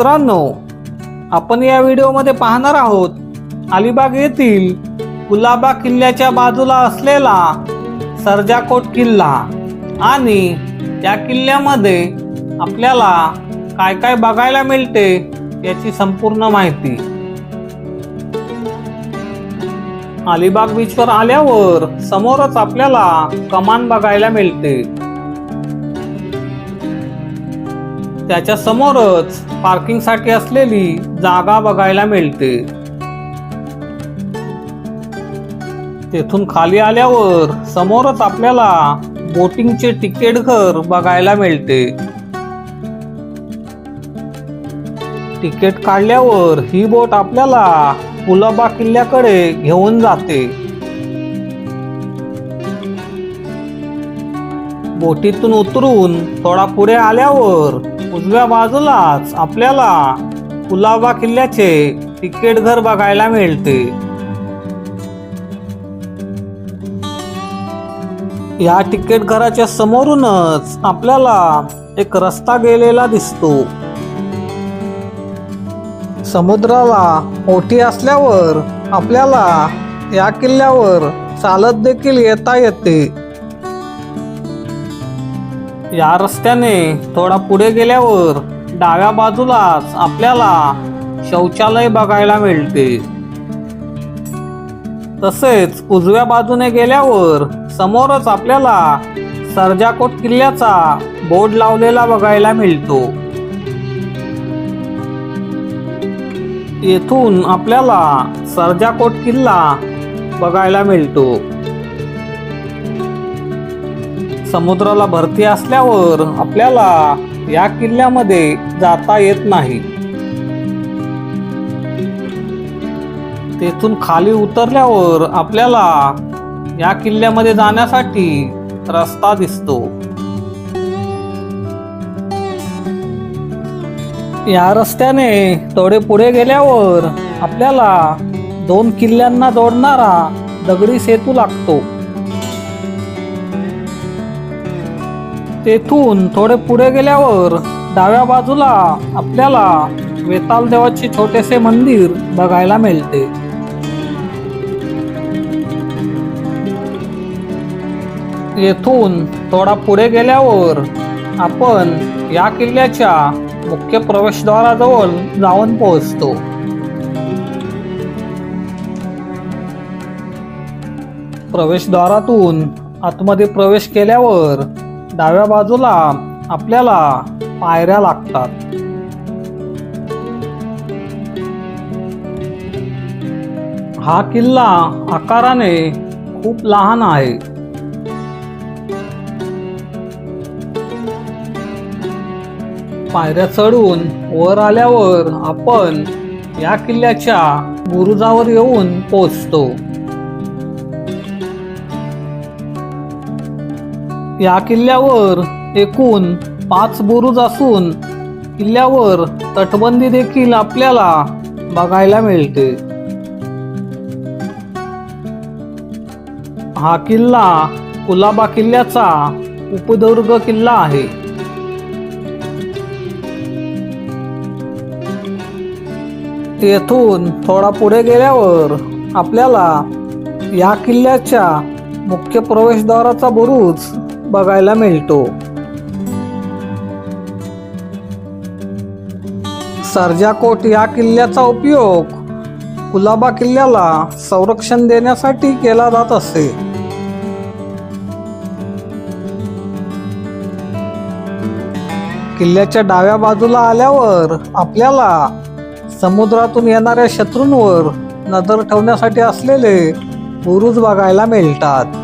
मित्रांनो आपण या व्हिडिओमध्ये पाहणार आहोत अलिबाग येथील कुलाबा किल्ल्याच्या बाजूला असलेला सर्जाकोट किल्ला आणि या किल्ल्यामध्ये आपल्याला काय काय बघायला मिळते याची संपूर्ण माहिती. अलिबाग बीचवर आल्यावर समोरच आपल्याला कमान बघायला मिळते. त्याच्या समोरच पार्किंगसाठी असलेली जागा बघायला मिळते. तेथून खाली आल्यावर समोरच आपल्याला बोटिंगचे तिकीट घर बघायला मिळते. तिकीट काढल्यावर ही बोट आपल्याला कुलाबा किल्ल्याकडे घेऊन जाते. बोटीतून उतरून थोडा पुढे आल्यावर उजव्या बाजूलाच आपल्याला कुलाबा किल्ल्याचे तिकीट घर बघायला मिळते. या तिकीट घराच्या समोरूनच आपल्याला एक रस्ता गेलेला दिसतो. समुद्राला ओठी असल्यावर आपल्याला या किल्ल्यावर चालत देखील येता येते. या रस्त्याने थोडा पुढे गेल्यावर डाव्या बाजूलाच आपल्याला शौचालय बघायला मिळते. तसेच उजव्या बाजूने गेल्यावर समोरच आपल्याला सर्जाकोट किल्ल्याचा बोर्ड लावलेला बघायला मिळतो. येथून आपल्याला सर्जाकोट किल्ला बघायला मिळतो. समुद्राला भरती असल्यावर आपल्याला या किल्ल्यामध्ये जाता येत नाही. तेथून खाली उतरल्यावर आपल्याला या किल्ल्यामध्ये जाण्यासाठी रस्ता दिसतो. या रस्त्याने थोडे पुढे गेल्यावर आपल्याला दोन किल्ल्यांना जोडणारा दगडी सेतू लागतो. तेथून थोडे पुढे गेल्यावर डाव्या बाजूला आपल्याला वेताल देवाचे छोटेसे मंदिर बघायला मिळते. येथून थोडा पुढे गेल्यावर आपण या किल्ल्याच्या मुख्य प्रवेशद्वाराजवळ जाऊन पोहोचतो. प्रवेशद्वारातून आतमध्ये प्रवेश केल्यावर डाव्या बाजूला आपल्याला पायऱ्या लागतात. हा किल्ला आकाराने खूप लहान आहे. पायऱ्या चढून वर आल्यावर आपण या किल्ल्याच्या बुरुजावर येऊन पोचतो या किल्ल्यावर एकूण पाच बुरुज असून किल्ल्यावर तटबंदी देखील आपल्याला बघायला मिळते. हा किल्ला कुलाबा किल्ल्याचा उपदुर्ग किल्ला आहे. येथून थोडा पुढे गेल्यावर आपल्याला या किल्ल्याच्या मुख्य प्रवेशद्वाराचा बुरुज बघायला मिळतो. सर्जाकोट या किल्ल्याचा उपयोग कुलाबा किल्ल्याला संरक्षण देण्यासाठी केला जात असे. किल्ल्याच्या डाव्या बाजूला आल्यावर आपल्याला समुद्रातून येणाऱ्या शत्रूंवर नजर ठेवण्यासाठी असलेले बुरुज बघायला मिळतात.